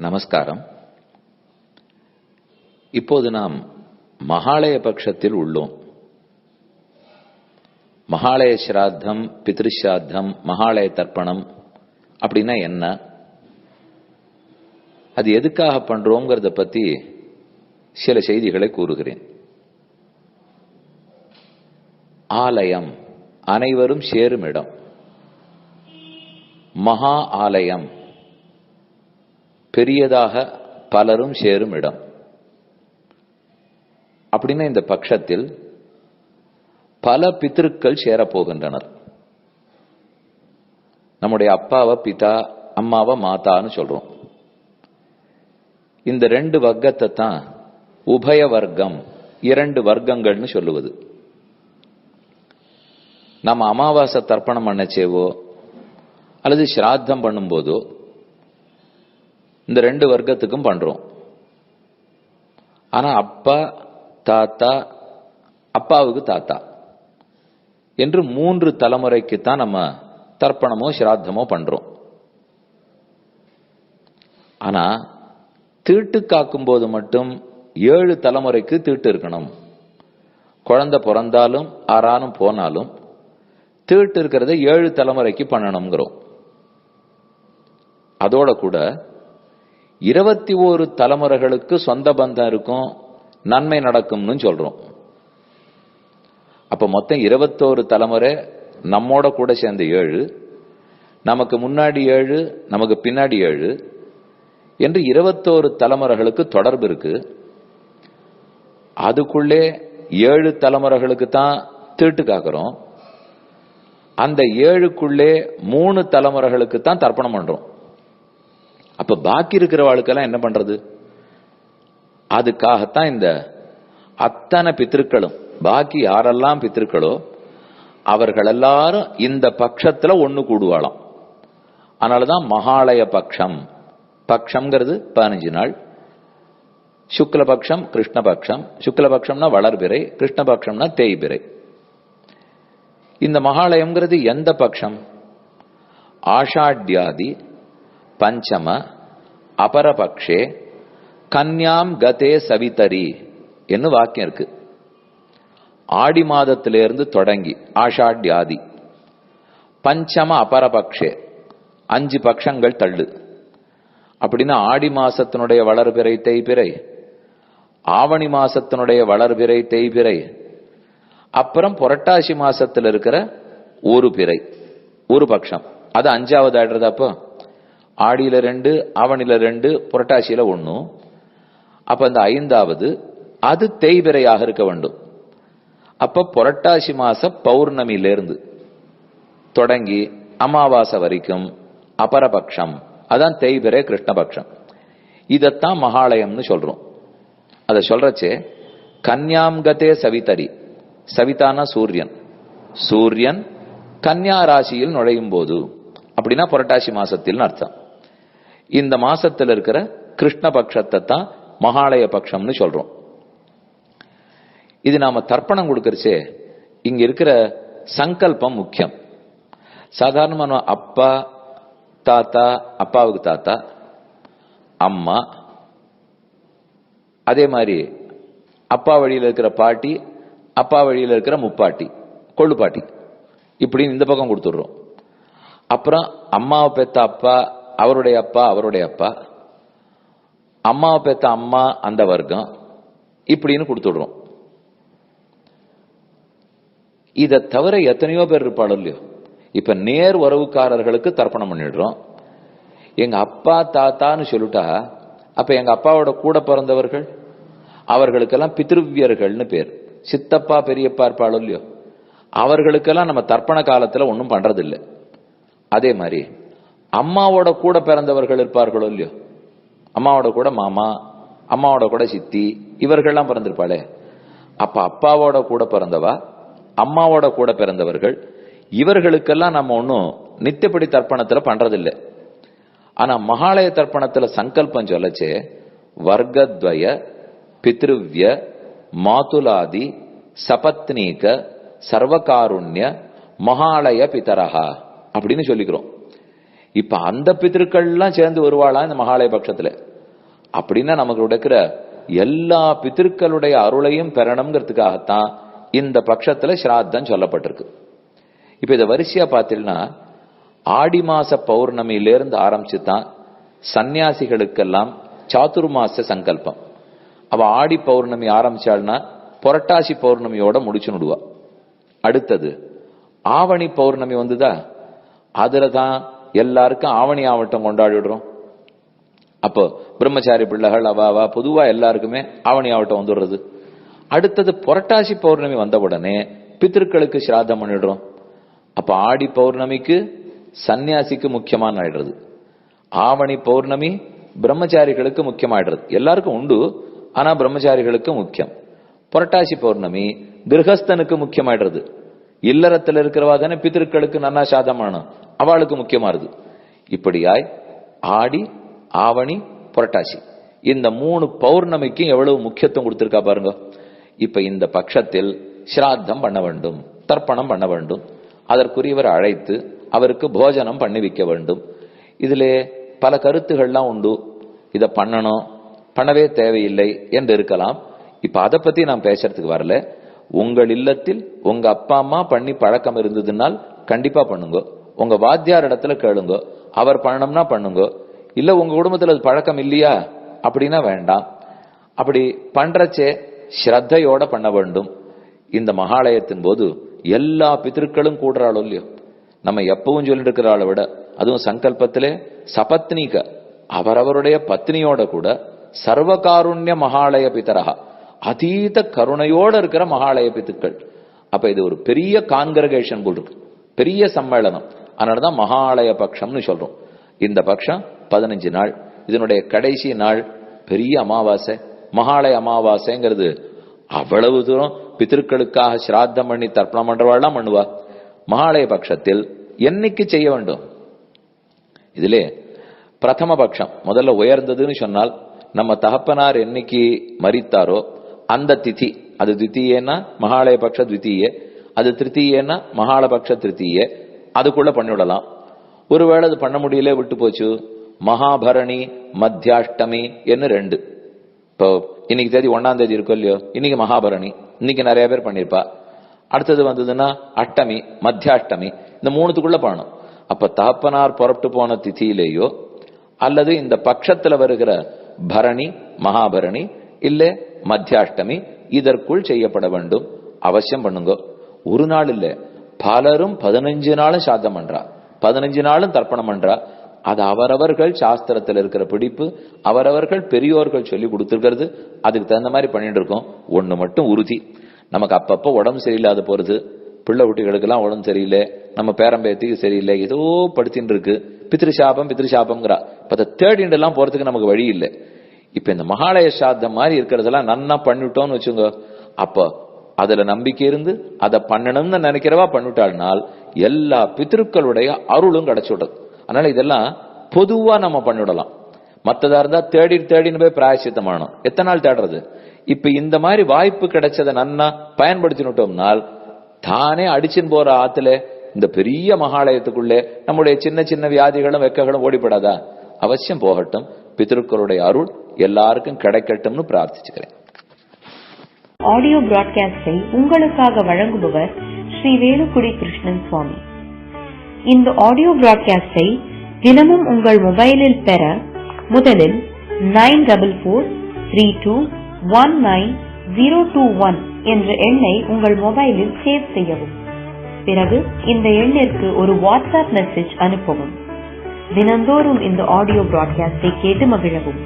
நமஸ்காரம். இப்போது நாம் மகாலய பட்சத்தில் உள்ளோம். மகாலய சிராத்தம் பித்ருஷாத்தம் மகாலய தர்ப்பணம் அப்படின்னா என்ன? அது எதுக்காக பண்றோங்கிறத பத்தி சில செய்திகளை கூறுகிறேன். ஆலயம் அனைவரும் சேரும் இடம். மகா ஆலயம். பெரியதாக பலரும் சேரும் இடம். அப்படின்னா இந்த பட்சத்தில் பல பித்திருக்கள் சேரப்போகின்றனர். நம்முடைய அப்பாவை பிதா அம்மாவை மாதான்னு சொல்றோம். இந்த ரெண்டு வர்க்கத்தை தான் உபய வர்க்கம் இரண்டு வர்க்கங்கள்னு சொல்லுவது. நம்ம அமாவாசை தர்ப்பணம் பண்ணச்சேவோ அல்லது ஸ்ராத்தம் பண்ணும்போதோ இந்த ரெண்டு வர்க்கத்துக்கும் பண்றோம். ஆனா அப்பா தாத்தா அப்பாவுக்கு தாத்தா. என்று மூன்று தலைமுறைக்கு தான் நம்ம தர்ப்பணமோ சிராத்தமோ பண்றோம். ஆனா தீட்டு காக்கும் போது மட்டும் ஏழு தலைமுறைக்கு தீட்டு இருக்கணும். குழந்தை பிறந்தாலும் ஆறானும் போனாலும் தீட்டு இருக்கிறத ஏழு தலைமுறைக்கு பண்ணணுங்கிறோம் அதோட கூட இருபத்தி ஓரு தலைமுறைகளுக்கு சொந்த பந்தம் இருக்கும் நன்மை நடக்கும்னு சொல்றோம். அப்ப மொத்தம் இருபத்தோரு தலைமுறை நம்மோட கூட சேர்ந்த ஏழு நமக்கு முன்னாடி ஏழு நமக்கு பின்னாடி ஏழு என்று இருபத்தோரு தலைமுறைகளுக்கு தொடர்பு இருக்கு. அதுக்குள்ளே ஏழு தலைமுறைகளுக்கு தான் தீட்டு காக்கிறோம். அந்த ஏழுக்குள்ளே மூணு தலைமுறைகளுக்கு தான் தர்ப்பணம் பண்றோம். அப்ப பாக்கி இருக்கிறவாளுக்கெல்லாம் என்ன பண்றது? அதுக்காகத்தான் இந்த அத்தனை பித்திருக்களும் பாக்கி யாரெல்லாம் பித்திருக்களோ அவர்கள் எல்லாரும் இந்த பட்சத்துல ஒண்ணு கூடுவாளாம். அதனாலதான் மகாலய பட்சம். பக்ஷம்ங்கிறது பதினஞ்சு நாள். சுக்லபக்ஷம் கிருஷ்ணபக்ஷம் சுக்லபக்ஷம்னா வளர்பிறை கிருஷ்ணபக்ஷம்னா தேய்பிறை. இந்த மகாலயம்ங்கிறது எந்த பட்சம்? ஆஷாட்யாதி பஞ்சம அபரபக்ஷே கன்யாம் கதே சவிதரி என்று வாக்கியம் இருக்கு. ஆடி மாதத்திலிருந்து தொடங்கி ஆஷாட்யாதி. பஞ்சம அபரபக்ஷே அஞ்சு பக்ஷங்கள் தள்ளு. அப்படின்னா ஆடி மாசத்தினுடைய வளர்பிறை தேய்பிறை ஆவணி மாசத்தினுடைய வளர்பிறை தேய்பிறை அப்புறம் புரட்டாசி மாசத்தில் இருக்கிற ஒரு பிறை ஒரு பட்சம் அது அஞ்சாவது ஆடுறது அப்போ? ஆடியில் ரெண்டு ஆவணில ரெண்டு புரட்டாசியில் ஒன்று அப்ப அந்த ஐந்தாவது அது தேய்பிரையாக இருக்க வேண்டும். அப்ப புரட்டாசி மாச பௌர்ணமியிலிருந்து தொடங்கி அமாவாசை வரைக்கும் அபரபக்ஷம். அதான் தேய்பிரை கிருஷ்ணபக்ஷம். இதைத்தான் மகாலயம்னு சொல்றோம். அதை சொல்றச்சே கன்யாம்கதே சவிதரி. சவிதானா சூரியன். சூரியன் கன்யா ராசியில் நுழையும் போது அப்படின்னா புரட்டாசி மாசத்தில் அர்த்தம். இந்த மாசத்தில் இருக்கிற கிருஷ்ணபக்ஷத்தை தான் மகாலய பட்சம்னு சொல்றோம். இது நாம தர்ப்பணம் கொடுக்கறச்சே இங்க இருக்கிற சங்கல்பம் முக்கியம். சாதாரணமான அப்பா தாத்தா அப்பாவுக்கு தாத்தா அம்மா அதே மாதிரி அப்பா வழியில் இருக்கிற பாட்டி அப்பா வழியில் இருக்கிற முப்பாட்டி கொள்ளு பாட்டி இப்படின்னு இந்த பக்கம் கொடுத்துடுறோம். அப்புறம் அம்மாவை பெத்த அப்பா அவருடைய அப்பா அவருடைய அப்பா. அம்மாவை பெத்த அம்மா அந்த வர்க்கம். இப்படின்னு கொடுத்துடுறோம். இதை தவிர எத்தனையோ பேர் இருப்பாளோ இல்லையோ? இப்ப நேர் உறவுக்காரர்களுக்கு தர்ப்பணம் பண்ணிடுறோம். எங்க அப்பா தாத்தான்னு சொல்லிட்டா அப்ப எங்க அப்பாவோட கூட பிறந்தவர்கள் அவர்களுக்கெல்லாம் பித்ருவியர்கள்னு பேர். சித்தப்பா பெரியப்பா இருப்பாளோ இல்லையோ? அவர்களுக்கெல்லாம் நம்ம தர்ப்பண காலத்துல ஒன்றும் பண்றதில்லை. அதே மாதிரி அம்மாவோட கூட பிறந்தவர்கள் இருப்பார்களோ இல்லையோ? அம்மாவோட கூட மாமா அம்மாவோட கூட சித்தி இவர்கள்லாம் பிறந்திருப்பாளே. அப்ப அப்பாவோட கூட பிறந்தவா? அம்மாவோட கூட பிறந்தவர்கள் இவர்களுக்கெல்லாம் நம்ம ஒன்றும் நித்தியப்படி தர்ப்பணத்தில் பண்றதில்லை. ஆனா மகாலய தர்ப்பணத்தில் சங்கல்பம் சொல்லச்சே வர்க்கத்வய பித்ருவிய மாதுலாதி சபத்னீக சர்வகாருண்ய மகாலய பிதரஹா அப்படின்னு சொல்லிக்கிறோம். இப்ப அந்த பித்திருக்கள்லாம் சேர்ந்து வருவாளா இந்த மகாலய பட்சத்துல? அப்படின்னா நமக்கு இருக்கிற எல்லா பித்திருக்களுடைய அருளையும் பெறணுங்கிறதுக்காகத்தான் இந்த பட்சத்துல ஸ்ராத்தம் சொல்லப்பட்டிருக்கு. இப்ப இதை வரிசையா பார்த்தீங்கன்னா ஆடி மாச பௌர்ணமியிலிருந்து ஆரம்பிச்சு தான் சன்னியாசிகளுக்கெல்லாம் சாத்துர்மாச சங்கல்பம். அவ ஆடி பௌர்ணமி ஆரம்பிச்சாள்னா புரட்டாசி பௌர்ணமியோட முடிச்சு விடுவா. அடுத்தது ஆவணி பௌர்ணமி வந்துதா? அதுல தான் எல்லாருக்கும் ஆவணி ஆவட்டம் கொண்டாடிடுறோம் அப்போ பிரம்மச்சாரி பிள்ளைகள் அவ அவ பொதுவா எல்லாருக்குமே ஆவணி ஆவட்டம் வந்துடுறது. அடுத்தது புரட்டாசி பௌர்ணமி வந்த உடனே பித்திருக்களுக்கு சிராதம் பண்ணிடுறோம். அப்ப ஆடி பௌர்ணமிக்கு சன்னியாசிக்கு முக்கியமான ஆயிடுறது. ஆவணி பௌர்ணமி பிரம்மச்சாரிகளுக்கு முக்கியமாயிடுறது. எல்லாருக்கும் உண்டு ஆனா பிரம்மச்சாரிகளுக்கு முக்கியம். புரட்டாசி பௌர்ணமி கிரகஸ்தனுக்கு முக்கியமாயிடுறது. இல்லறத்துல இருக்கிறவா தானே பித்திருக்களுக்கு நன்னா சாதமானும் அவளுக்கு முக்கியமாறுது இப்படியாய் ஆடி ஆவணி புரட்டாசி. இந்த மூணு பௌர்ணமிக்கும் எவ்வளவு முக்கியத்துவம் கொடுத்துருக்கா பாருங்க. இப்ப இந்த பட்சத்தில் ஸ்ராத்தம் பண்ண வேண்டும் தர்ப்பணம் பண்ண வேண்டும். அதற்குரியவர் அழைத்து அவருக்கு போஜனம் பண்ணி வைக்க வேண்டும். இதிலே பல கருத்துகள்லாம் உண்டு. இதை பண்ணணும் பண்ணவே தேவையில்லை என்று இருக்கலாம். இப்ப அதை பத்தி நான் பேசுறதுக்கு வரல. உங்கள் இல்லத்தில் உங்க அப்பா அம்மா பண்ணி பழக்கம் இருந்ததுனால் கண்டிப்பா பண்ணுங்க. உங்க வாத்தியார் இடத்துல கேளுங்க. அவர் பண்ணணும்னா பண்ணுங்க. இல்ல உங்க குடும்பத்துல அது பழக்கம் இல்லையா? அப்படின்னா வேண்டாம். அப்படி பண்றச்சே ஸ்ரத்தையோட பண்ண வேண்டும். இந்த மகாலயத்தின் போது எல்லா பித்திருக்களும் கூடுறாளோ இல்லையோ? நம்ம எப்பவும் சொல்லிட்டு இருக்கிறாளை விட அதுவும் சங்கல்பத்திலே சபத்னிக அவரவருடைய பத்னியோட கூட சர்வகாருண்ய மகாலய பித்தரகா அதீத கருணையோட இருக்கிற மகாலய பித்துக்கள். அப்ப இது ஒரு பெரிய கான்கிரகேஷன் போல் இருக்கு. பெரிய சம்மேளனம். அதனாலதான் மகாலய பட்சம்னு சொல்றோம். இந்த பட்சம் பதினஞ்சு நாள். இதனுடைய கடைசி நாள் பெரிய அமாவாசை. மகாலய அமாவாசைங்கிறது அவ்வளவு தூரம் பித்திருக்களுக்காக சிராத்தம் பண்ணி தர்ப்பணம் பண்றவாள்லாம் பண்ணுவா. மகாலய பட்சத்தில் என்னைக்கு செய்ய வேண்டும்? இதிலே பிரதம பட்சம் முதல்ல உயர்ந்ததுன்னு சொன்னால் நம்ம தகப்பனார் என்னைக்கு மறித்தாரோ அந்த திதி அது தித்தியேன்னா மகாலய பட்ச தித்தியே அது திருத்தீயேன்னா மகாலபக்ஷ திருத்தீய அதுக்குள்ள பண்ணிவிடலாம். ஒருவேளை அது பண்ண முடியல விட்டு போச்சு. மகாபரணி மத்தியாஷ்டமி என்ன ரெண்டு? இப்போ இன்னைக்கு தேதி ஒன்னாம் தேதி இருக்கும் இல்லையோ? இன்னைக்கு மகாபரணி. இன்னைக்கு நிறைய பேர் பண்ணிருப்பா. அடுத்தது வந்ததுன்னா அஷ்டமி மத்தியாஷ்டமி இந்த மூணுத்துக்குள்ள போகணும் அப்ப தகப்பனார் புறப்பட்டு போன திதியிலேயோ அல்லது இந்த பட்சத்துல வருகிற பரணி மகாபரணி இல்ல மத்தியாஷ்டமி இதற்குள் செய்யப்பட வேண்டும். அவசியம் பண்ணுங்க. ஒரு நாள் இல்ல. பலரும் பதினஞ்சு நாளும் சாத்தம் பண்றா. பதினஞ்சு நாளும் தர்ப்பணம் பண்றா. அது அவரவர்கள் சாஸ்திரத்தில் இருக்கிற பிடிப்பு அவரவர்கள் பெரியோர்கள் சொல்லி கொடுத்துருக்கிறது. அதுக்கு தகுந்த மாதிரி பண்ணிட்டு இருக்கோம். ஒன்று மட்டும் உறுதி. நமக்கு அப்பப்போ உடம்பு சரியில்லாத போகிறது பிள்ளை குட்டிகளுக்கெல்லாம் உடம்பு சரியில்லை. நம்ம பேரம்பேத்திக்கு சரியில்லை. ஏதோ படுத்தின்னு இருக்கு. பித்ருஷாபம் பித்ருஷாபம்ங்கிறா இப்போ அதை தேடிண்டு போகிறதுக்கு நமக்கு வழி இல்லை. இப்போ இந்த மகாலய சாத்தம் மாதிரி இருக்கிறதெல்லாம் நன்னா பண்ணிட்டோம்னு வச்சுங்க அப்போ அதுல நம்பிக்கை இருந்து அதை பண்ணணும்னு நினைக்கிறவா பண்ணிட்டாள்னால் எல்லா பித்திருக்களுடைய அருளும் கிடைச்சுடுறது அதனால இதெல்லாம் பொதுவா நம்ம பண்ணிவிடலாம். மத்ததா இருந்தா தேடி தேடின்னு போய் பிராயசித்தமானோம் எத்தனை நாள் தேடுறது? இப்ப இந்த மாதிரி வாய்ப்பு கிடைச்சதை நன்னா பயன்படுத்தினுட்டோம்னால் தானே அடிச்சுன்னு போற ஆத்துல இந்த பெரிய மகாலயத்துக்குள்ளே நம்முடைய சின்ன சின்ன வியாதிகளும் வெக்கங்களும் ஓடிப்படாதா? அவசியம் போகட்டும். பித்திருக்களுடைய அருள் எல்லாருக்கும் கிடைக்கட்டும்னு பிரார்த்திச்சுக்கிறேன். ஆடியோ பிராட்காஸ்டை உங்களுக்காக வழங்குபவர் ஸ்ரீ வேலுக்குடி கிருஷ்ணன் சுவாமி. இந்த ஆடியோ பிராட்காஸ்டை தினமும் உங்கள் மொபைலில் பெற முதலில் nine double four three two one nine zero two one என்ற எண்ணை உங்கள் மொபைலில் சேவ் செய்யவும். பிறகு இந்த எண்ணிற்கு ஒரு வாட்ஸ்அப் மெசேஜ் அனுப்பவும். தினந்தோறும் இந்த ஆடியோ பிராட்காஸ்டை கேட்டு மகிழவும்.